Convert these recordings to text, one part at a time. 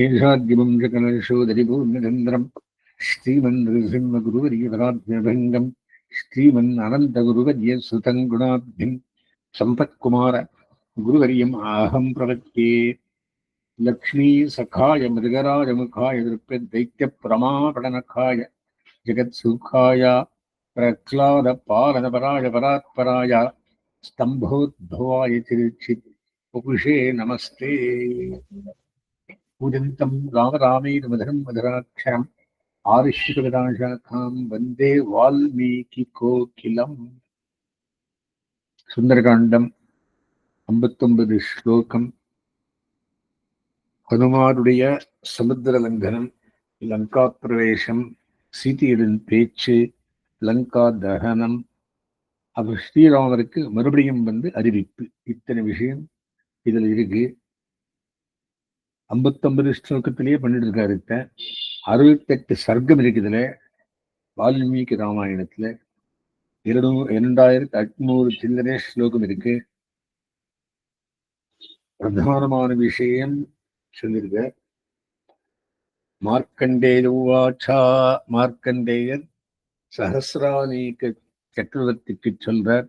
ശേഷാദ്യവംശകലശോദരിപൂർണചന്ദ്രം ശ്രീമൻ നൃസിംഹഗുരുവരീപരാഭ്യഭംഗം ശ്രീമൻ അനന്തഗുരുവര്യസുതം ഗുണാഭ്യം സമ്പത്കുമാര ഗുരുവര്യം ആഹം പ്രവക്യേ ലക്ഷ്മീ സഖായ മൃഗരാജമുഖായ ദൃപ്യദൈത്യപ്രമാപടനഖായ ജഗത്സുഖായ പ്രഹ്ലാദപാലനപരായ പരാത്പരായ സ്തംഭോദ്ഭവായ തിരുച്ചി പുഷേ നമസ്തേ பூஜந்தம் ராமராமேர்மதரம் மதுராட்சரம் ஆரிஷ்யகதாசாக்காம் வந்தே வால்மீகி கோகிலம் சுந்தரகாண்டம் ஐம்பத்தொன்பது ஸ்லோகம் ஹனுமாருடைய சமுத்திர லங்கனம் லங்கா பிரவேசம் சீதையரின் பேச்சு லங்கா தகனம் அப்புறம் ஸ்ரீராமருக்கு மறுபடியும் வந்து அறிவிப்பு। இத்தனை விஷயம் இதில் இருக்கு। ஐம்பத்தொன்பது ஸ்லோகத்திலேயே பண்ணிட்டு இருக்காரு அறுபத்தெட்டு சர்க்கம் இருக்குதுல வால்மீகி ராமாயணத்துல. இருநூறு இரண்டாயிரத்தி அட்நூறு சில்லறை ஸ்லோகம் இருக்கு. பிரதானமான விஷயம் சொல்லிருக்க மார்க்கண்டேயுவாச்சா மார்க்கண்டேயர் சஹசிரானீக சக்கரவர்த்திக்கு சொல்றார்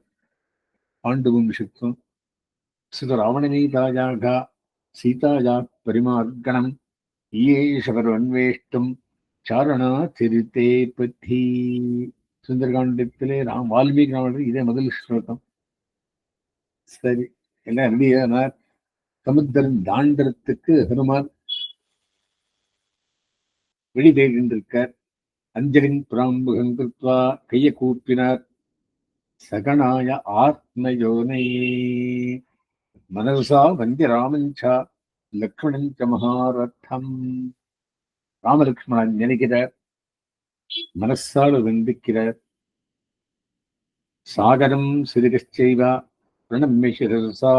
ஆண்டு வம்சத்தும் சுத ராவணநீதாயாக சீதாயா பரிமார்க்கணம் ஈயேஷவர்வன்வேஷ்டும் சாரணா திருத்தே பத்தி. சுந்தரகாண்டத்திலே ராம் வால்மீகி ராமன் இதே முதல் ஸ்லோகம். சரி என்ன ரெடியானார் சமுத்திரம் தாண்டறத்துக்கு ஹனுமான் வெளி தேடின்றிருக்கார் அஞ்சலின் புறாம்புகம் கிருத்வா கைய கூப்பினார் சகனாய ஆத்மயோனையே மனசா வந்தி ராமஞ்சா லக்ஷ்மணன் ச மகாரத்தம். ராமலக்ஷ்மணன் நினைக்கிறார் மனசால் வெந்திக்கிறார் சாகரம் சிறுகச்செய்வா பிரணம்ய சிரசா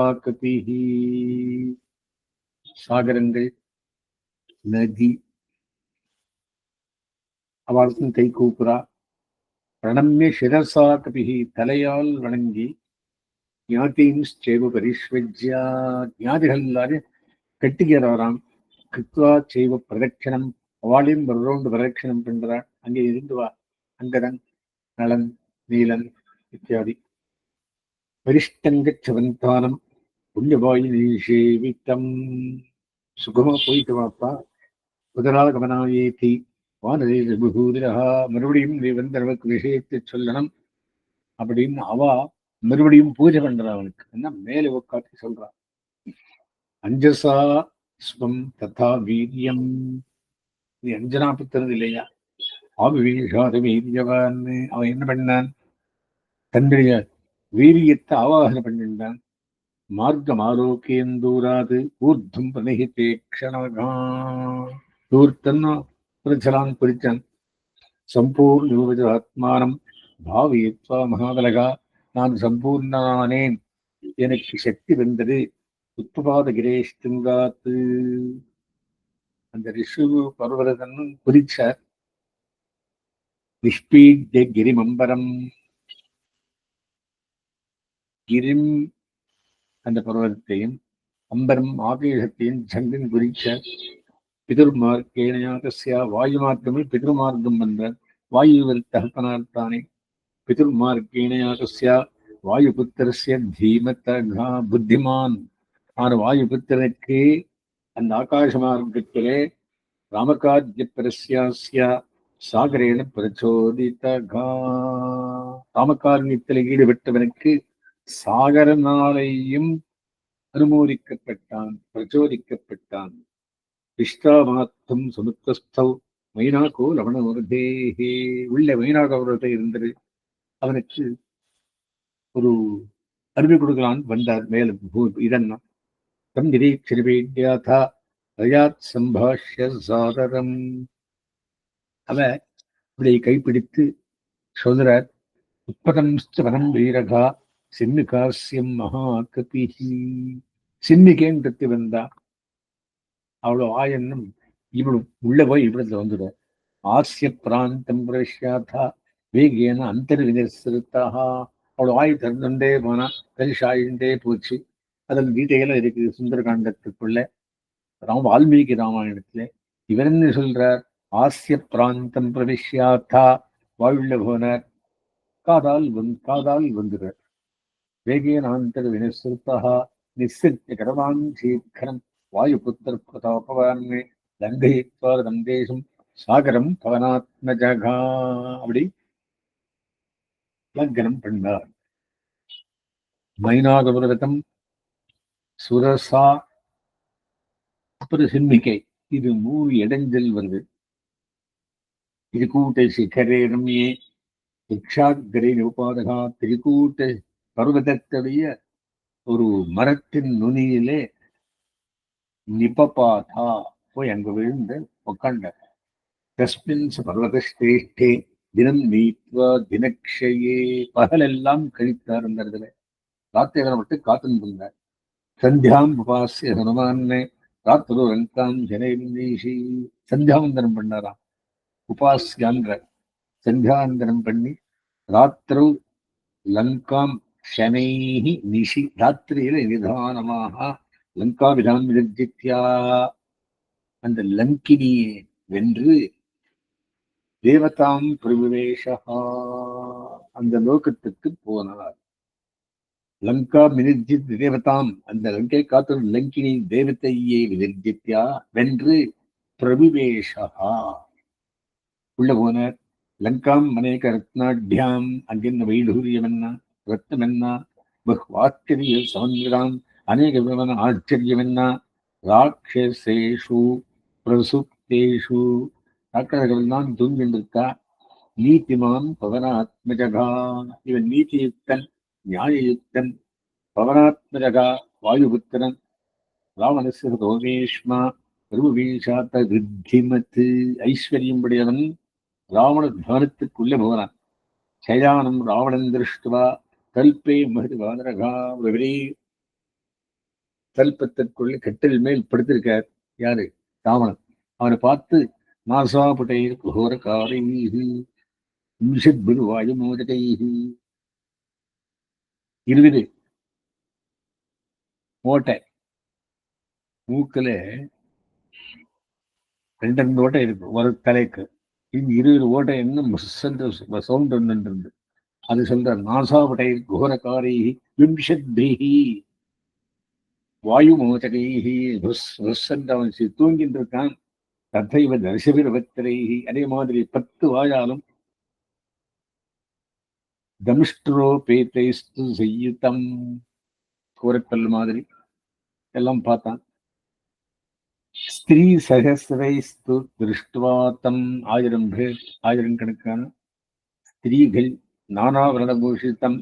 சாகரங்கள் நதி அவளுக்கும் கை கூப்புறா பிரணம்ய சிரசா கபிஹி தலையால் வணங்கி ஞாத்தீம் பரிஸ்வஜ்யா ஞாதிகள் எல்லாரும் கட்டிக்கிறாராம் கிருத்வா செய்வ பிரதட்சணம் அவளையும் ஒரு ரவுண்டு பிரதட்சணம் பண்றாள் அங்கே இருந்து வா அங்கதன் நலன் நீலன் இத்தியாதி. பரிஷ்டங்க வரிஷ்டங்கச்சவந்தானம் புண்ணியவாயு சேவித்தம் சுகமா போயிட்டு வாப்பா. முதலாக கமனாயேத்தி வானதே விபூதிரஹா மறுபடியும் நீ வந்து நமக்கு விஷயத்தை சொல்லணும். அப்படின்னு அவா மறுபடியும் பூஜை பண்றா அவனுக்கு. என்ன? மேலே உட்காந்து சொல்றான். அஞ்சசா ஸ்வம் ததா வீரியம். இது அஞ்சனா புத்திரது இல்லையா? ஆவிவேஷாத வீரியவான். அவன் என்ன பண்ணான்? தன்னுடைய வீரியத்தை ஆவாகனம் பண்ணிட்டான். மார்க்கம் ஆரோக்கியம் தூராது ஊர்தும் பிரணிகித்தே க்ஷணகா தூர்த்தன்னு பிரச்சலான் குறிச்சான் சம்பூர்ண ஆத்மானம் பாவியத்வா மகாபலகா. நான் சம்பூர்ணானேன் எனக்கு சக்தி வந்தது. உத்பாத கிரேஷ்டுங்காத்து. அந்த ரிஷு பர்வரதன் குறிச்சார் நிஷ்பீட்ய கிரிமம்பரம் கிரிம் அந்த பர்வதத்தையும் அம்பரம் ஆகேஷத்தையும் சங்கன் குறிச்ச பிதுர்மார்க்கேணையாகசியா வாயு மார்க்கமில் பிதிருமார்க்கம் வந்தார். தானே. தகப்பனார்த்தானே பிதுர்மார்க்கேணையாகசியா வாயுபுத்திரஸ்ய தீமத்தகா புத்திமான் ஆன வாயுபுத்திரனுக்கு அந்த ஆகாச மார்க்கத்திலே ராமகாஜ்ய பிரஸ்யாஸ்ய சாகரேன பிரச்சோதிதகா ராமகாரணியத்தில் ஈடுபட்டவனுக்கு சாகரனாலேயும் அனுமோதிக்கப்பட்டான் பிரச்சோதிக்கப்பட்டான்। விஷ்டாமாத்தம் சமுத்திரஸ்தவ் மைனாக்கோ லவணவரதேஹே உள்ள மைனாகவரதை இருந்தது அவனுக்கு ஒரு அறிவு கொடுக்கலான் வந்தார் மேலும் இதன்னா. தம் நிரீட்சிருவேத்யாதா ரயாத் சம்பாஷ்ய சாதரம். அவ இப்படி கைப்பிடித்து சொல்கிறார் உற்பதம் வனம் வீரகா சின்னுகாசியம் மகா கபிஹி சின்னிகேன் கத்தி வந்தா அவ்வளோ ஆயன்னும் இவளும் உள்ள போய் இவ்விடத்துல வந்துடும். ஆசிய பிராந்தம் பிரஷ்யாதா வேகேன அந்தர்வினிர்சிருத்தாக அவ்வளோ வாய் திறந்துண்டே போனா பெருசாயிண்டே போச்சு. அதில் டீட்டெயிலாக இருக்குது சுந்தரகாண்டத்துக்குள்ள ராம வால்மீகி ராமாயணத்துல. இவர் என்ன சொல்றார்? ஆசிய பிராந்தம் பிரவிஷ்யாத்தா வாழ்ல போனார் காதால் வந் காதால் வந்துறார் வேகேனாந்தர வினசுத்தா நிசித்த கடவான் சீக்கிரம் வாயுபுத்திர பிரதாபவான் லங்கயித்வா தந்தேசம் சாகரம் பவனாத்மஜகா அப்படி லங்கனம் பண்ணார். மைனாகபுரதம் சுரசா அப்புறம் சிம்மிக்கை இது மூணு இடைஞ்சல் வருது. திரிகூட்ட சிகரே ரம்யே ரிக்ஷாகரே உபாதகா திரிகூட்ட பர்வதத்துடைய ஒரு மரத்தின் நுனியிலே நிபபாதா போய் அங்கு விழுந்து உட்காண்ட தஸ்மின் பர்வதஸ்ரேஷ்டே தினம் நீத்வா தினக்ஷயே. பகலெல்லாம் கழித்தார் அந்த இடத்துல. ராத்திரிகளை மட்டும் காத்துன்னு இருந்தார். சந்தியாம் உபாசிய ஹனுமான் ராத்திரோ ரங்காம் ஜனேஷி சந்தியாவந்தனம் பண்ணாராம். உபாசியான்ற சந்தியாவந்தனம் பண்ணி ராத்திரு லங்காம் ஷனைஹி நிஷி. ராத்திரியில நிதானமாக லங்கா விதான் விதஜித்யா அந்த லங்கினியை வென்று தேவதாம் பிரவிவேஷா அந்த லோகத்துக்கு போனார். லங்கா வினிர்ஜித் தேவதாம் அந்த லங்கை காத்து லங்கினி தேவதையை வினிர்ஜித்யா வென்று பிரவிவேஷா உள்ள போனார். லங்காம் அநேக ரத்னாட்யாம் அங்கென்ன வைடூரியம் என்ன ரத்னம் என்ன பஹ்வாச்சரிய சமந்திராம் அநேக விதமான ஆச்சரியம் என்ன ராட்சசேஷு பிரசுப்தேஷு ராட்சசர்கள் தான் தூங்கின்றிருக்கா. நீதிமான் பவனாத்மஜகா இவன் நீதியுக்தன் நியாயயுக்தன் பவனாத்மஜகா வாயுபுத்திரன். ராவணஸ்ய தோமேஷ்மா பிரபுவீஷாத்த ரித்திமத்து ஐஸ்வர்யம் உடையவன் ராவண பவனத்துக்குள்ளே போனான் சயானம் ராவணன் திருஷ்டுவா. கல்பே மகிழ் வானரகா. விவரே கல்பத்திற்குள்ளே கட்டில் மேல் படுத்திருக்கார் யாரு? ராவணன். அவனை பார்த்து நாசாபுட்டைர் குகோரகாரைஹி விம்சத்புரு இருபது. ஓட்டை. மூக்கில் ரெண்டு ரெண்டு ஓட்டை இருக்கு. ஒரு தலைக்கு. இது இருபது ஓட்டை என்ன சவுண்ட் ஒன்று இருந்து அது சொல்ற நாசாபுட்டை கோரகாரை விம்சத்பிஹி வாயு மோதகைஹி அவன் தூங்கிட்டு இருக்கான் தத்தைவ தரிசபிரபத்திரைஹி அதே மாதிரி பத்து வாயாலும் தமிஷ்டரோ பேத்தைஸ்து செய்யுத்தம் கோரக்கல் மாதிரி எல்லாம் பார்த்தான். ஸ்திரீ சகசிரைஸ்து திருஷ்டுவாத்தம். ஆயிரம் பேர் ஆயிரம் கணக்கான ஸ்திரீகள் நானாவரண பூஷித்தம்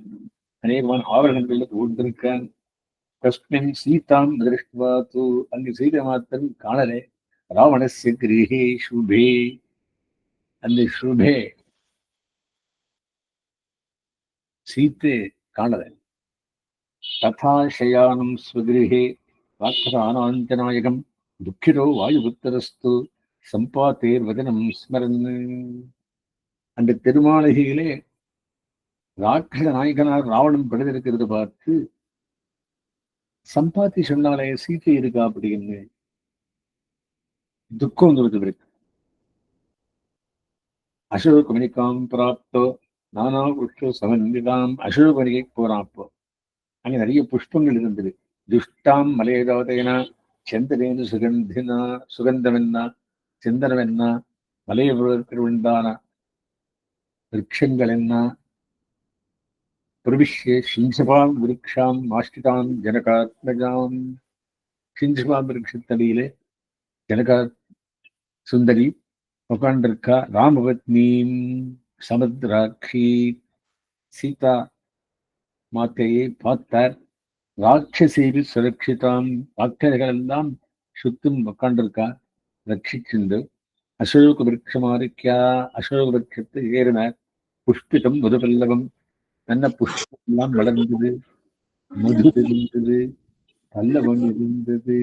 அநேகமான ஆவரணங்களில் ஊர்ந்திருக்கான் தஸ்மின் சீதாம் திருஷ்டுவா தூ அங்கு சீதை மாத்திரம் காணலே. ராவணஸ் கிரகே சுபே அந்த சுபே சீத்து காணல ததா சயானம் ஸ்வகிருஹே ராட்சசானாஞ்சநாயகம் துக்கிரோ வாயுபுத்தரஸ்து சம்பாத்தேர் வதனம் ஸ்மரன் அந்த திருமாளிகையிலே ராட்சத நாயகனார் ராவணன் படுத்திருக்கிறது பார்த்து சம்பாத்தி சொன்னாலே சீத்தை இருக்கா? அப்படின்னு துக்கம் வந்துருது இவருக்கு அசோகமணிக்காம் பிராப்தோ நானா புஷ்ப சமன்விதாம் அசோகமணிக்கு போறான் அப்போ அங்க நிறைய புஷ்பங்கள் இருந்தது. துஷ்டாம் மலையதாதையனா செந்தனேந்து சுகந்தினா சுகந்தமென்னா சிந்தனமென்னா சிந்தனம் என்ன மலையபுரத்தில் உண்டான விரக்ஷங்கள் என்ன பிரவிஷ்ய சிஞ்சபாம் விருக்ஷாம் மாஷ்டிதாம் ஜனகாத்மஜாம். சிஞ்சபாம் விருட்சத்தடியிலே ஜனகாத் சுந்தரி உட்காண்டிருக்கா ராமபத்னீம் சமுத்ராட்சி சீதா மாத்தையை பார்த்தார். ராட்சசேவி சுரட்சிதாம் பக்தர்கள் எல்லாம் சுத்தும் உட்காண்டிருக்கா ரட்சிச்சுண்டு அசோக விரக்ஷமாரிக்கா அசோக விரக்ஷத்தை ஏறினார். புஷ்பிதம் முதுபல்லவம் நல்ல புஷ்பம் எல்லாம் வளர்ந்தது. மது இருந்தது பல்லவம் இருந்தது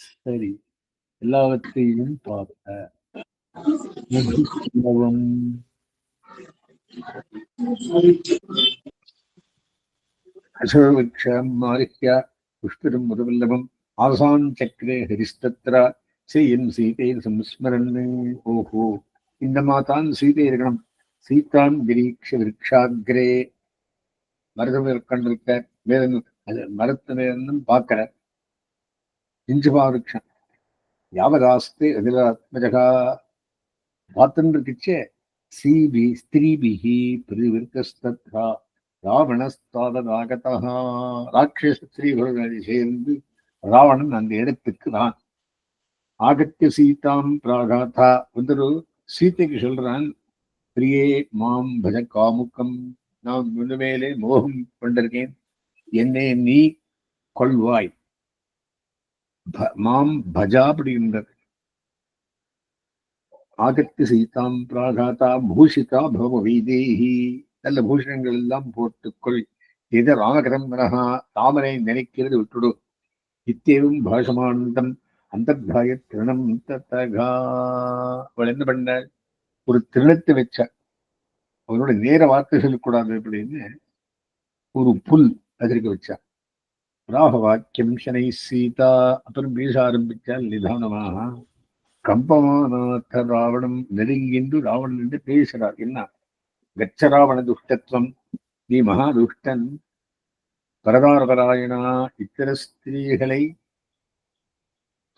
சரி. எல்லாவற்றையும் பார்த்த மதுபல்லவம் அசோகவృక్షம் மாரிக்யா புஷ்பிதம் ஆசான் சக்கரே ஹரிஸ்தத்ரா செய்யன் சீதை சம்ஸ்மரன் ஓஹோ இந்த மாதான் சீதை இருக்கணும் சீதாம் கிரீக்ஷ விருக்ஷாகிரே. மருதம் கண்டிருக்க வேதம் அது மரத்து வேதம் பார்க்கிற இஞ்சுபா விருட்சம் யாவதாஸ்து எதிராத்மஜகா பார்த்துன்னு இருக்குச்சே ஸ்ரீபி ஸ்திரீபிஹி பிரிவிற்கஸ்தத்ரா ராவணஸ்தாவதாகதா ராட்சச ஸ்திரீகளுடன் சேர்ந்து ராவணன் அந்த இடத்துக்கு தான் ஆகத்திய சீதாம் பிராகாதா வந்துரு சீத்தைக்கு சொல்றான் பிரியே மாம் பஜ காமுக்கம் நான் முன்னுமேலே மோகம் கொண்டிருக்கேன். என்னை நீ கொள்வாய். மாம் பஜா அப்படின்றது ஆகத்தி சீதாம் பிராகாதா பூஷிதா பவ வைதேகி நல்ல பூஷணங்கள் எல்லாம் போட்டுக்கொள். எத ராமகரம்பனகா ராமனை நினைக்கிறது விட்டுடு. இத்தேவும் பாஷமானந்தம் அந்தர்தாய திருணம் தத்தகா. அவள் என்ன பண்ண? ஒரு திருணத்தை வச்ச. அவனோட நேர வார்த்தை சொல்லக்கூடாது அப்படின்னு ஒரு புல் அதற்கு வச்சா. ராக வாக்கியம் சனை சீதா அப்புறம் பேச ஆரம்பித்தால் நிதானமாக கம்பமானாத்த ராவணம் நெருங்கின்று ராவணன் என்று பேசுகிறார். என்ன? கச்ச ராவண துஷ்டத்துவம் நீ மகா துஷ்டன் பரதாரபராயணா। இத்தர ஸ்திரீகளை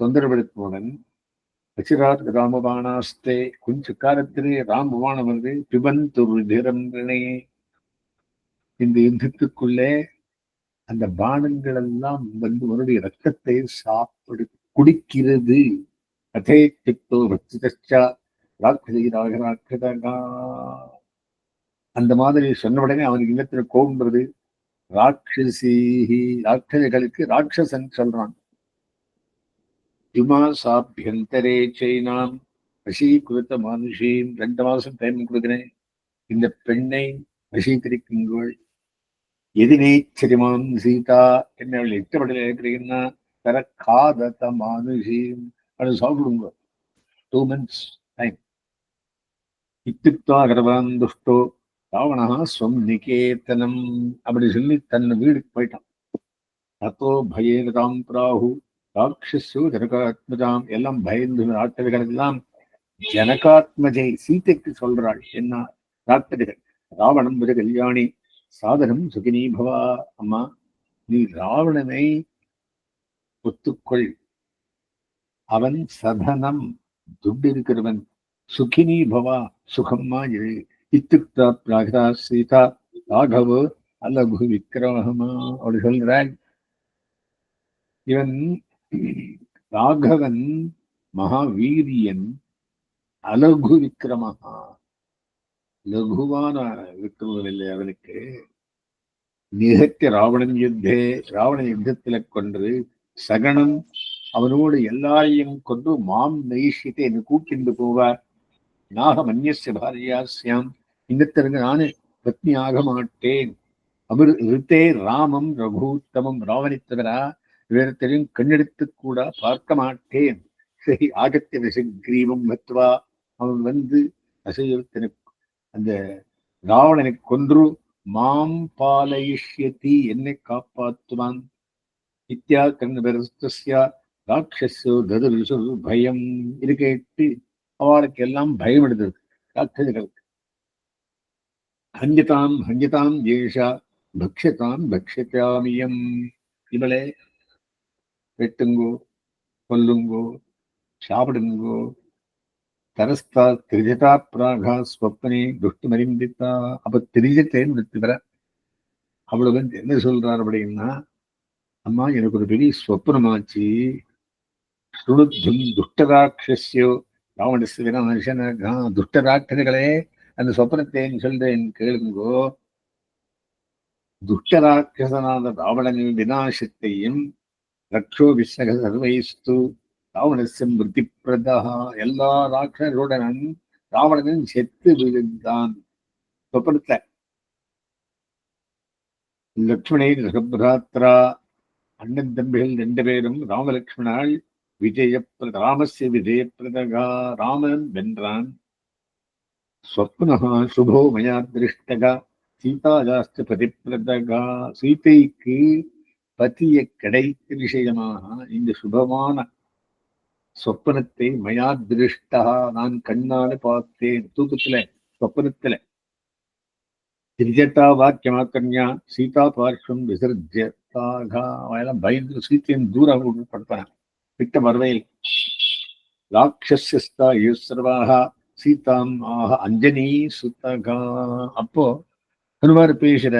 தொந்தரப்படுத்துவதன் அச்சிராத் ராமபானாஸ்தே கொஞ்ச காலத்திலே ராமபாணம் வந்து பிபந்து ருதிரம் இந்த யுத்தத்துக்குள்ளே அந்த பானங்கள் எல்லாம் வந்து அவருடைய ரத்தத்தை சாப்பிடு குடிக்கிறது. அதே திக்தோ பக்திதா ராட்சதை ராகராட்சதா அந்த மாதிரி சொன்ன உடனே அவனுக்கு இல்லத்துல கோபுறது ராட்சசீஹி ராட்சதைகளுக்கு ராட்சசன் சொல்றான். யுமாசாபியந்தரே சைனாம் வசீகிருத்த மானுஷீம் ரெண்டு மாசம் டைம் கொடுக்குறேன். இந்த பெண்ணை வசீகரிக்குங்கள் எதினேச்சரிமான் சீதா என்ன அவள் இஷ்டப்படல இருக்கிறீங்கன்னா தர காதத மானுஷீம் அது சாப்பிடுங்க டூ மந்த்ஸ் டைம் இத்துக்தா கரவான் துஷ்டோ ராவணா ஸ்வம் நிகேதனம். அப்படி சொல்லி தன் வீடுக்கு போயிட்டான். தத்தோ பயேகதாம் பிராகு ராட்சஸோ ஜனகாத்மஜாம். எல்லாம் பயந்து ராட்சதிகள் எல்லாம் ஜனகாத்மஜை சீதைக்கு சொல்றாள் என்ன? ராட்சதிகள் ராவணம் புஜ கல்யாணி. சாதனம் சுகினி பவா அம்மா நீ ராவணனை ஒத்துக்கொள். அவன் சதனம் துட்டு இருக்கிறவன் சுகினி பவா சுகம்மா இரு. இத்துக்தா பிராகதா சீதா ராகவ அலகு விக்கிரமமா அப்படி சொல்கிறாள் இவன் ராகவன் மகாவீரியன் அலகு விக்கிரமஹா. லகுவான விக்கிரமம் இல்லை அவனுக்கு. நிகத்திய ராவணன் யுத்தே ராவண யுத்தத்தில கொன்று சகனம் அவனோடு எல்லாரையும் கொண்டு மாம் நைஷியத்தை என்னை கூட்டிண்டு போவார். நாக மன்யசிய பாரியாசியாம் இன்னத்திற்கு நானே பத்னி ஆக மாட்டேன். அவர் ரித்தே ராமம் ரகுத்தமம் ராவணித்தவரா வேறு வேறத்தையும் கண்ணெடுத்து கூட பார்க்க மாட்டேன். சரி ஆகத்திய கிரீவம் மத்வா. அவன் வந்து அசையத்தனை அந்த ராவணனை கொன்று மாம் பாலயிஷ்யதி என்னை காப்பாற்றுவான். இத்தியா கர்ணபரஸ்திய ராட்சஸோ ததுருசு பயம். இது கேட்டு அவளுக்கு எல்லாம் பயம் எடுத்தது. ராட்சசர்களுக்கு ஹஞ்சிதாம் ஹஞ்சிதாம் ஏஷா பக்ஷதாம் பக்ஷதாமியம். இவளே வெட்டுங்கோ கொல்லுங்கோ சாப்பிடுங்கோ தரஸ்தா திரிஜதா பிராகா ஸ்வப்னே துஷ்டமறிந்தித்தா. அப்ப திரிஜத்தேன்னு நிறுத்துகிற அவ்வளவு வந்து என்ன சொல்றார் அப்படின்னா அம்மா எனக்கு ஒரு பெரிய ஸ்வப்னமாச்சு. சுடுத்தும் துஷ்டராட்சஸ்யோ ராவணஸ்ய வினாசனகா துஷ்டராட்சர்களே அந்த சொப்னத்தை சொல்றேன் கேளுங்கோ. துஷ்டராட்சசனான ராவணனின் விநாசத்தையும் ரக்ஷோ விஸ்வக சர்வைஸ்து ராவணஸ்ய மிருதிப்பிரதா எல்லா ராட்சர்களுடன் ராவணனும் செத்து விழுந்தான். சொப்பனத்தை லக்ஷ்மணை ரகபிராத்ரா அண்ணன் தம்பிகள் ரெண்டு பேரும் ராமலக்ஷ்மணால் விஜயப்பிரத ராமஸ்ய விஜயப்பிரதகா ராமன் வென்றான். ஸ்வப்னஹா சுபோ மயா திருஷ்டகா சீதாஜாஸ்த பதிப்பிரதகா சீதைக்கு பத்திய கிடைத்த விஷயமாக இந்த சுபமான சொப்பனத்தை மயா திருஷ்டா நான் கண்ணால பார்த்தேன். தூக்கத்துல சொப்பனத்துல. திரிஜட்டா வாக்கியமா கன்யா சீதா பார்ஷம் விசர்ஜத்தாகா அவெல்லாம் பயந்து சீத்தையும் தூரம் படுத்தாங்க விட்ட வரவையில் ராட்சஸ்யஸ்தா ஈஸ்வரவாக சீதாம் ஆக அஞ்சனி சுத்தகா. அப்போ ஹனுமார் பேசுற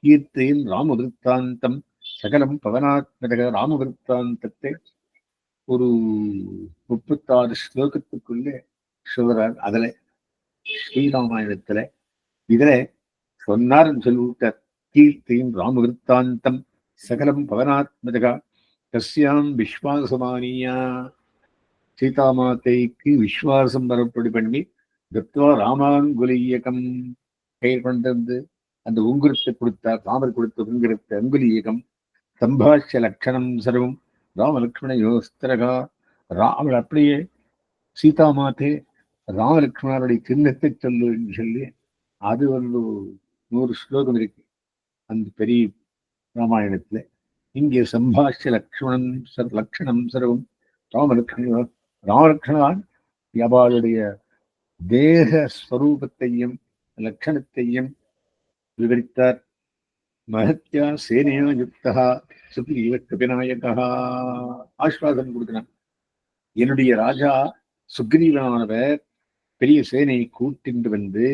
கீர்த்தியில் ராமவிருத்தாந்தம் சகலம் பவனாத்மக ராமவிருத்தாந்தத்தை ஒரு முப்பத்தாறு ஸ்லோகத்துக்குள்ளே சொல்றார். அதுல ஸ்ரீராமாயணத்துல இதுல சொன்னார்னு சொல்லிவிட்டார். கீர்த்தியும் ராமவிருத்தாந்தம் சகலம் பவனாத்மஜகா தஸ்யாம் விஸ்வாசமானியா. சீதாமாத்தைக்கு விஸ்வாசம் வரப்படி பண்ணி தத்வா ராமாங்குலியகம் பெயர் கொண்டிருந்து அந்த உங்குரத்தை கொடுத்தார். ராமர் கொடுத்த உங்குரத்தை அங்குலியகம் சம்பாஷ்ய லட்சணம் சர்வம் ராமலக்ஷ்மண யோஸ்திரகா. ராமர் அப்படியே சீதா சீதாமாத்தே ராமலக்ஷ்மணருடைய சின்னத்தை சொல்லுன்னு சொல்லி அது ஒரு நூறு ஸ்லோகம் இருக்கு அந்த பெரிய ராமாயணத்துல. இங்கே சம்பாஷ்ய லக்ஷ்மணன் சர் லக்ஷணம் சர்வம் ராமலக்ஷ்மண ராமலக்ஷ்மணான் அவளுடைய தேக ஸ்வரூபத்தையும் லட்சணத்தையும் விவரித்தார். மகத்யா சேனையா யுக்தா சுக்ரீவ கபிநாயகா ஆஸ்வாதம் கொடுக்கிறான். என்னுடைய ராஜா சுக்ரீவனானவர் பெரிய சேனையை கூட்டிண்டு வந்து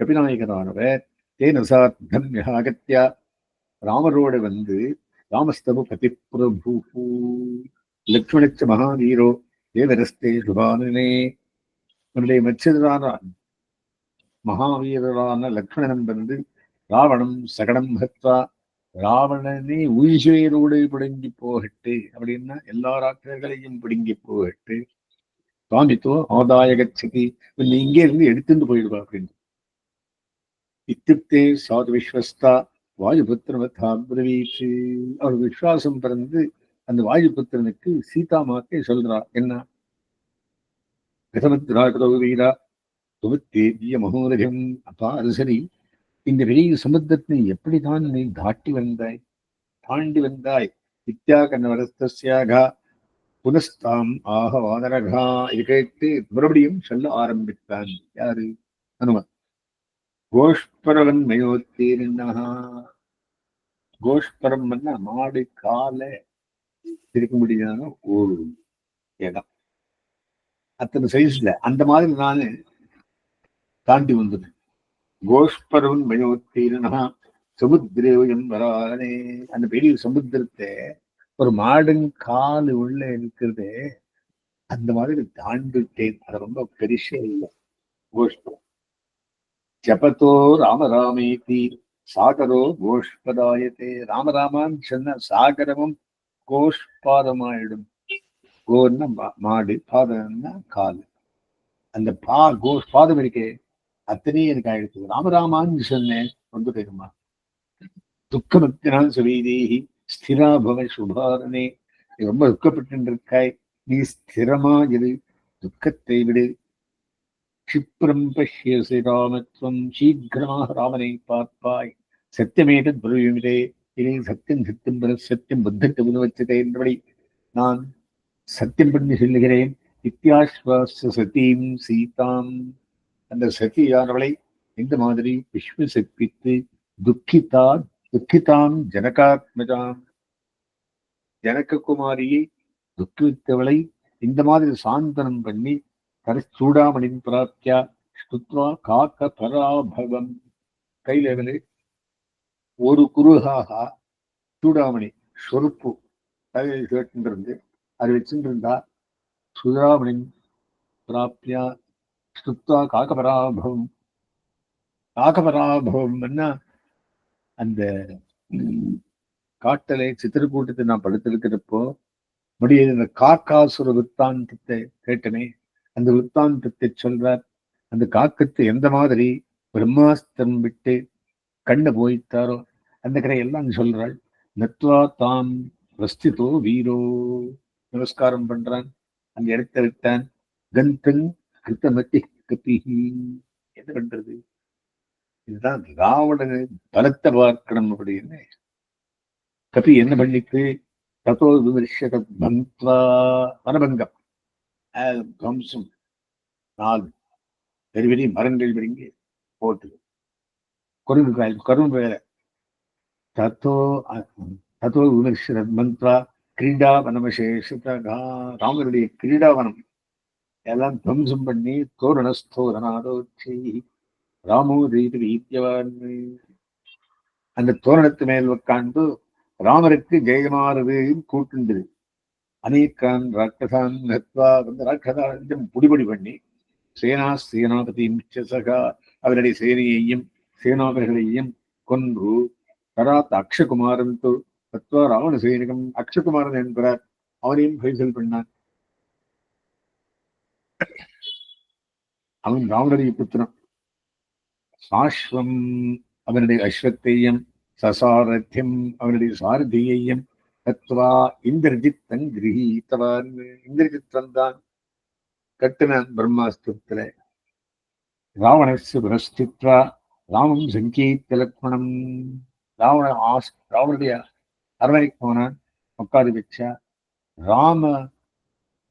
கபிநாயகரானவர் தேனசா சார்த்தம் அகத்யா ராமரோடு வந்து ராமஸ்தபு பதி பிரபு லக்ஷ்மணச்ச மகாவீரோ தேவரஸ்தே சுபானனே. என்னுடைய மச்சதான மகாவீரரான லக்ஷ்மணன் வந்து ராவணம் சகடம் பத்வா ராவணனே உயிர்வேரோடு பிடுங்கி போகட்டு அப்படின்னா எல்லா ராட்சர்களையும் பிடுங்கி போகட்டு. சுவாமித்துவ ஆதாய கட்சதி இங்கே இருந்து எடுத்துட்டு போயிடுவா அப்படின்னு. இத்தியுக்தே சாது விஸ்வஸ்தா வாயுபுத்திரமத்தாபிரவீச்சு அவர் விஸ்வாசம் பிறந்து அந்த வாயுபுத்திரனுக்கு சீதா மாத்தை சொல்றா என்ன? கதமத்ராகதோ வீரா துவத்தேவிய மகோரகம் அப்பா அரசனி இந்த பெரிய சமுத்திரத்தை எப்படிதான் நீ தாட்டி வந்தாய் தாண்டி வந்தாய்? வித்யா நவரஸ்தியாக புனஸ்தாம் ஆக வானரகா இது கேட்டு மறுபடியும் சொல்ல ஆரம்பித்தான். யாரு? ஹனுமன் கோஷ்பரவன் மயோத்தீர்ணா கோஷ்பரம் மாடு கால இருக்க முடியாத ஒரு இடம். அத்தனை சைஸ்ல அந்த மாதிரி நானு தாண்டி வந்தது. கோஷ்பரவன் மயோத்தீர்ணா சமுத்திரேவயம் வரானே அந்த பெரிய சமுத்திரத்தை ஒரு மாடன் கால் உள்ள இருக்கிறது அந்த மாதிரி தாண்டிட்டேன் அது ரொம்ப பெருசே இல்லை. கோஷ்பரம் ஜபத்தோ ராமராமேதி சாகரோ கோஷ்பதாயத்தே ராமராமான்னு சொன்ன சாகரமும் கோஷ்பாதமாயிடும். கோன்னா மாடு பாதம்னா கால். அந்த பா கோஷ் பாதம் இருக்கே. அத்தனையும் எனக்கு ஆயிடுச்சு ராமராமான்னு சொன்னேன் ரொம்ப பெருமா துக்கமத்தினால் சுவீதேகி ஸ்திரா பவ சுபாரணே நீ ரொம்ப துக்கப்பட்டு இருக்காய் நீ ஸ்திரமா இரு துக்கத்தை விடு. கஷிப்ரம் பஷ்யசி ராமத்வம் சீக்கிரமாக ராமனை பார்ப்பாய். சத்தியமேதத் பிரவிமிதே இனி சத்தியம் சத்தியம் பர சத்தியம் புத்தத்தை உணவச்சதே என்றபடி நான் சத்தியம் பண்ணி சொல்லுகிறேன். நித்யாஸ்வாச சதீம் சீதாம் அந்த சதியானவளை இந்த மாதிரி விஸ்வசிப்பித்து துக்கிதா துக்கித்தான் ஜனகாத்மஜான் ஜனககுமாரியை துக்கித்தவளை இந்த மாதிரி சாந்தனம் பண்ணி சூடாமணின் பிராப்தியா ஸ்துத்வா காக்க பராபவம். கையில ஒரு குருகாக சூடாமணி சொருப்பு தலையில் கேட்டுருந்து அது வச்சுருந்தா சுதாமணின் பிராப்தியா ஸ்துத்வா காக்கபராபவம் காக்கபராபவம்னா அந்த காட்டலை சித்திரக்கூட்டத்தை நான் படுத்திருக்கிறப்போ முடிய இந்த காக்காசுர வித்தாந்தத்தை கேட்டனே அந்த வித்தாந்தத்தை சொல்றார். அந்த காக்கத்து எந்த மாதிரி பிரம்மாஸ்திரம் விட்டு கண்ணை போய்த்தாரோ அந்த கரை எல்லாம் சொல்றாள். நத்வா தாம் வஸ்திதோ வீரோ. நமஸ்காரம் பண்றான். அந்த இடத்தை விட்டான் கந்தன் அந்த மத்திய என்ன பண்றது? இதுதான் ராவண பலத்தை பார்க்கணும் அப்படின்னு கபி என்ன பண்ணிட்டு தத்தோ விமர்சத பந்த்வா வனபங்கம் கம்சம் நாலு பெரிய பெரிய மரங்கள் விரும்பி போட்டு குறும்பு காய் கரும்பு வேலை தத்தோ அஹ், தத்தோ விமர்சத மந்த்வா கிரீடாவனமசேஷதா ராமருடைய கிரீடாவனம் எல்லாம் துவம்சம் பண்ணி தோரணஸ்தோரணாதோச்சி ராமோ ரீதி ரீத்தியவான் அந்த தோரணத்து மேல் உட்கார்ந்து ராமருக்கு ஜெயமாறுது கூட்டுண்டது அநேக்கான் ராட்சசான் நத்வா வந்து ராட்சசான் புடிபடி பண்ணி சேனா சேனாபதி சகா அவருடைய சேனையையும் சேனாபதிகளையும் கொன்று தராத் அக்ஷகுமாரன் து தத்வா ராவண சைனிகம் அக்ஷகுமாரன் என்கிறார். அவனையும் பைசல் பண்ணான். அவன் ராவணரிய புத்திரன். சாஸ்வம் அவனுடைய அஸ்வத்தையும் சசாரத்தியம் அவனுடைய சாரதியையும் தத்வா இந்திரஜித்தன் கிரகித்தவான் இந்திரஜித் தான் கட்டின பிரம்மாஸ்திரத்துல ராவணஸ்ய புரஸ்தித்வா ராமம் சங்கீத்த லக்ஷ்மணம். ராவண ஆஸ் ராவனுடைய அரவணைக்கு போனான் உட்காந்து வச்சா ராம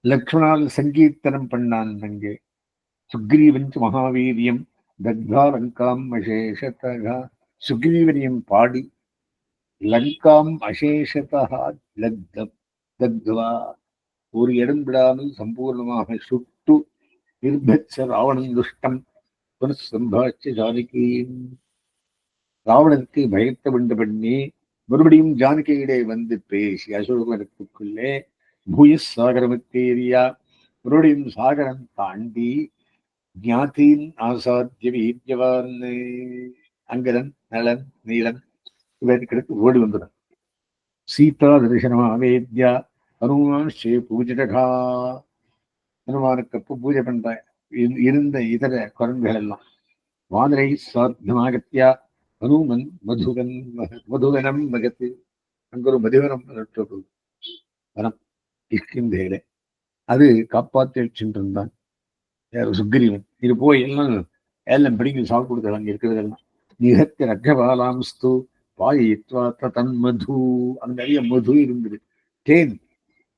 லக்ஷ்மணால் சங்கீர்த்தனம் பண்ணான் அங்கே சுக்ரீவன் மகாவீரியம் தத்வா லங்காம் அசேஷதா சுக்ரீவனியம் பாடி லங்காம் அசேஷதா லக்தம். தத்வா ஒரு இடம் விடாமல் சம்பூர்ணமாக சுட்டு நிர்பச்ச ராவணன் துஷ்டம் புனசம்பாட்சி ஜானகியின் ராவணனுக்கு பயத்தை உண்டு பண்ணி மறுபடியும் ஜானகியிலே வந்து பேசி அசோகனத்துக்குள்ளே பூயஸ் சாகரமத்தேரியா மறுபடியும் சாகரம் தாண்டி ஞாத்தீன் ஆசாத்திய வீரியவான் அங்கதன் நலன் நீலன் இவர்களுக்கு ஓடி வந்தனர் சீதா தரிசனம் ஆவேத்யா ஹனுமான் ஸ்ரீ பூஜிடகா ஹனுமானுக்கு அப்போ பூஜை பண்ற இருந்த இதர குரங்குகள் எல்லாம். வானரை சாத்தியமாகத்தியா ஹனுமன் மதுகன் மதுவனம் மகத்து. அங்கொரு மதுவனம் நட்டது வனம் இஷ்கிந்தேல அது காப்பாற்றி யார் சுக்ரீவன் இது போய் எல்லாம் எல்லாம் பிடிக்கும் சாப்பிட்டு கொடுத்தது அங்க இருக்கிறதெல்லாம் நிகத்திய ரக்கபாலாம்ஸ்து பாயித்வா தன் மது. அங்க நிறைய மது இருந்தது. தேன்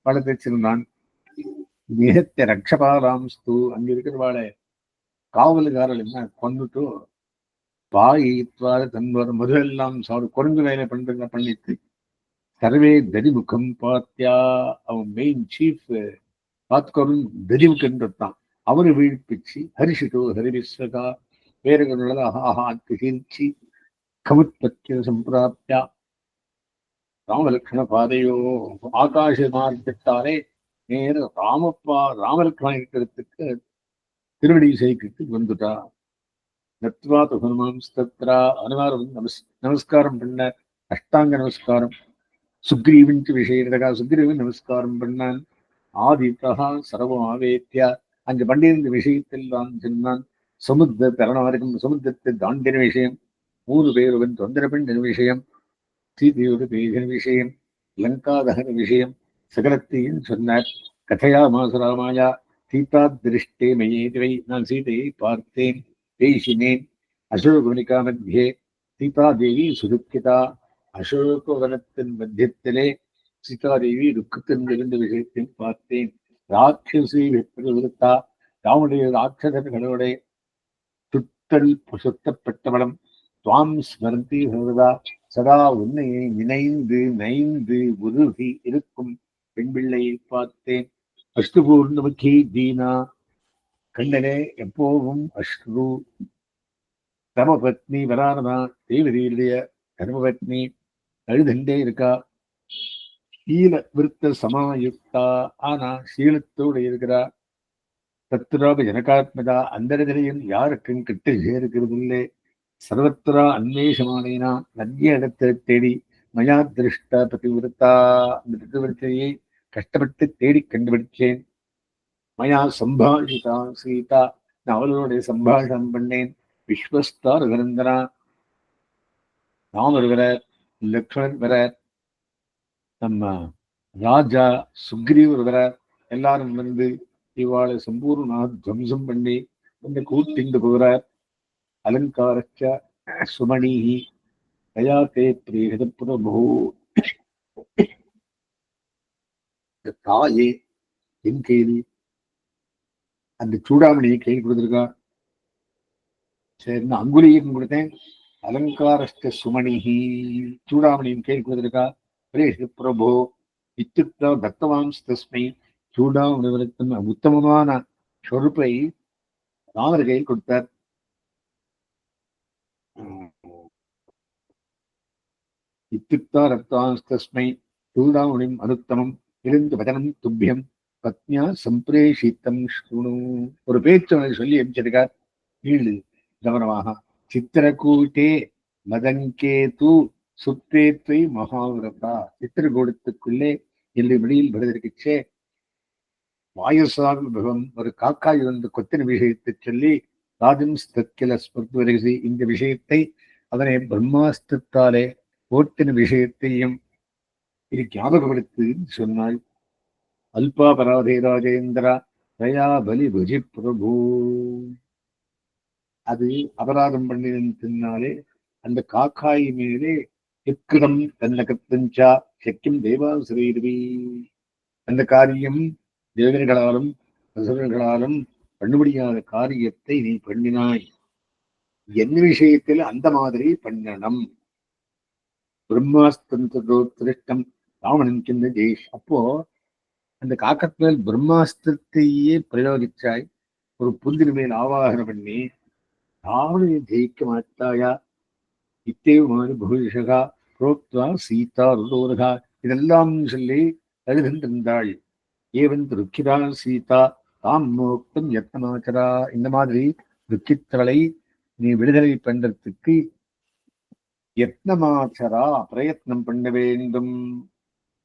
வளர்த்திருந்தான் வச்சிருந்தான். ரக்ஷபாலாம்ஸ்து அங்க இருக்கிறவாளை. காவலுக்காரர்கள் என்ன கொண்டுட்டு பாயித்வா தன் மது எல்லாம் சாப்பிடு குரங்கு வேலை பண்றதுல பண்ணிட்டு சர்வே தரிமுகம் பாத்தியா? அவன் மெயின் சீஃப் பாத்கோரன் தரிமுகன்றான் அவரு வீழ்ப்பிச்சு ஹரிஷிதோ ஹரிவிஸ்வகா வேறுகளுள்ளதாக ஆஹா கிழிச்சி கமுத்பத்திய சம்பிராப்தியா? ராமலக்ஷ்மண பாதையோ ஆகாச மார்க்கத்தாலே நேர ராமப்பா ராமலக்ஷ்மண இருக்கிறதுக்கு திருவடி செய்கிட்டு வந்துட்டா. நத்வா துகனுமாம் ஸ்தத்ரா அனுமாரம் நமஸ் நமஸ்காரம் பண்ண அஷ்டாங்க நமஸ்காரம். சுக்ரீவன் விஷயத்தகா சுக்ரீவன் நமஸ்காரம் பண்ணான். ஆதித்தகா சர்வம் ஆவேத்தியா அங்கு பண்ணியிருந்த விஷயத்தில் தான் சொன்னான். சமுத்திர தரணாருக்கும் சமுத்திரத்தை தாண்டின விஷயம் மூணு பேருவன் தொந்தர பெண்ணின் விஷயம் சீதையோடு பேசின விஷயம் லங்காதகன விஷயம் சகலத்தையும் சொன்னார். கதையா மாசுராமாயா சீதா திருஷ்டே மையேதுவை நான் சீதையை பார்த்தேன் பேசினேன். அசோகவனிகா மத்தியே சீதா தேவி சுதுக்கிதா அசோகவனத்தின் மத்தியத்திலே சீதாதேவி துக்கத்தின் இருந்த விஷயத்தில் பார்த்தேன். ராட்சசி விருத்தா ராமுடைய கடவுளை சுத்தல் சுத்தப்பட்டவளம் துவாம் ஸ்மரந்தி சதா சதா உன்னையை நினைந்து நைந்து உருகி இருக்கும் பெண் பிள்ளையை பார்த்தேன். அஷ்டுபூர்ணமுகி தீனா கண்ணனே எப்போவும் அஷ்ரு தமபத்னி வரானதா? தேவதியுடைய தர்மபத்னி அழுதுண்டே இருக்கா? சீல விருத்த சமாயுக்தா ஆனா சீலத்தோடு இருக்கிறா? தத்துராப ஜனகாத்மதா அந்தரதிலையும் யாருக்கும் கிட்ட சேர்க்கிறது இல்லை சர்வத்திரா அன்வேஷமானேனா நன்ய இடத்தை தேடி மயா திருஷ்ட பிரதிவிருத்தா. அந்த பதிவிருத்தையை கஷ்டப்பட்டு தேடி கண்டுபிடிச்சேன் மயா சம்பாஷிதா சீதா நான் அவளோடைய சம்பாஷணம் பண்ணேன். விஸ்வஸ்தா ரகுநந்தனா நாம் ஒருவரை லக்ஷ்மணன் வரார் நம்ம ராஜா சுக்ரீவர் வரார். எல்லாரும் வந்து இவாளை சம்பூர்ணமாக துவம்சம் பண்ணி வந்து கூட்டிண்டு போகிறார். அலங்காரச்ச சுமணி தயா தே பிரியத பிரபு தாயே என் கைதி அந்த சூடாமணியை கையில் கொடுத்துருக்கா. சரி அங்குலியும் கொடுத்தேன். அலங்காரஸ்த சுமணிஹி சூடாமணியும் கையில் கொடுத்துருக்கா ஹரே பிரபோ இத்துக்தா தத்தவாம்ஸ் தஸ்மை சூடாமணிவருக்கு உத்தமமான சொருப்பை ராமர் கையில் கொடுத்தார். இத்திருத்தா ரத்தாம்ஸ் தஸ்மை சூடாமணிம் அனுத்தமம் இருந்து வதனம் துப்பியம் பத்னியா சம்பிரேஷித்தம் ஸ்ருணு. ஒரு பேச்சு சொல்லி அனுப்பிச்சிருக்கார். ஈழு கவனமாக. சித்திரக்கூட்டே மதங்கேது சுத்தேத்வை மகாவிரதா. சித்திரகூடத்துக்குள்ளே எல்லை வெளியில் வருவதற்கே வாயுசாக ஒரு காக்காய் வந்து கொத்தின விஷயத்தை சொல்லி ராஜம் ஸ்தக்கில ஸ்மிருத் இந்த விஷயத்தை அதனை பிரம்மாஸ்திரத்தாலே ஓட்டின விஷயத்தையும் இது ஞாபகப்படுத்து சொன்னாள். அல்பாபராதே ராஜேந்திரா தயா பலி புஜி பிரபு. அது அபராதம் பண்ணினாலே அந்த காக்காய் மேலே எக்கிடம் தன்னகத்தஞ்சா செக்கும் தேவாசுரீர்வி அந்த காரியம் தேவர்களாலும் அசுரர்களாலும் பண்ண முடியாத காரியத்தை நீ பண்ணினாய். என்ன விஷயத்தில் அந்த மாதிரி பண்ணணும்? பிரம்மாஸ்திரம் ராமனின் கிந்த ஜெயிஷ் அப்போ அந்த காக்கத்தில் பிரம்மாஸ்திரத்தையே பிரயோகிச்சாய். ஒரு புந்தின் மேல் ஆவாகனம் பண்ணி ராவணனை ஜெயிக்க மாட்டாயா இத்தேவமான புகுஷகா புரோக்தா சீதா ருதோரகா இதெல்லாம் சொல்லி அழுகின்றிருந்தாள் ஏவன் ருக்கிரா சீதா தாம் மோக்தம் யத்னமாச்சரா. இந்த மாதிரி துக்கித்தலை நீ விடுதலை பண்றதுக்கு யத்னமாச்சரா பிரயத்னம் பண்ண வேண்டும்.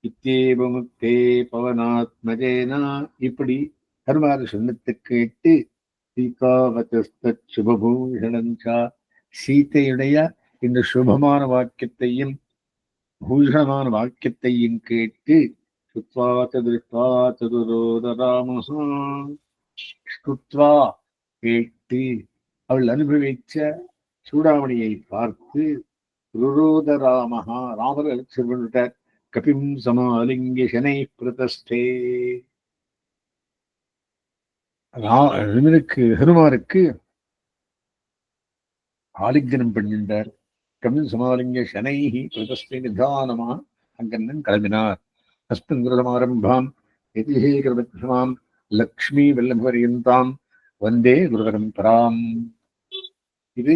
இத்தேவமுக்தே பவனாத்மஜேனா. இப்படி தருமாறு சொன்னத்தை கேட்டு சீதாவத சுபபூஷணஞ்சா சீத்தையுடைய இந்த சுபமான வாக்கியத்தையும் பூஷணமான வாக்கியத்தையும் கேட்டு ஸ்ருத்வா கேட்டு அவள் அனுபவிச்ச சூடாமணியை பார்த்து ருரோதராமஹா ராமர் சிறுவன்கிட்ட கபிம் சமாலிங்க சனை பிரதஸ்தே இவனுக்கு ஹனுமாருக்கு ஆலிங்கனம் பண்ணின்றார் கமிழ் சமாலிங்க சனைஹி பிரதஸ்தே நிதானமா அங்கன்னன் கிளம்பினார். எதிஹே எதிஹேகிரமத்மாம் லக்ஷ்மி வெல்லபரியந்தாம். வந்தே குருதரம் பராம் இது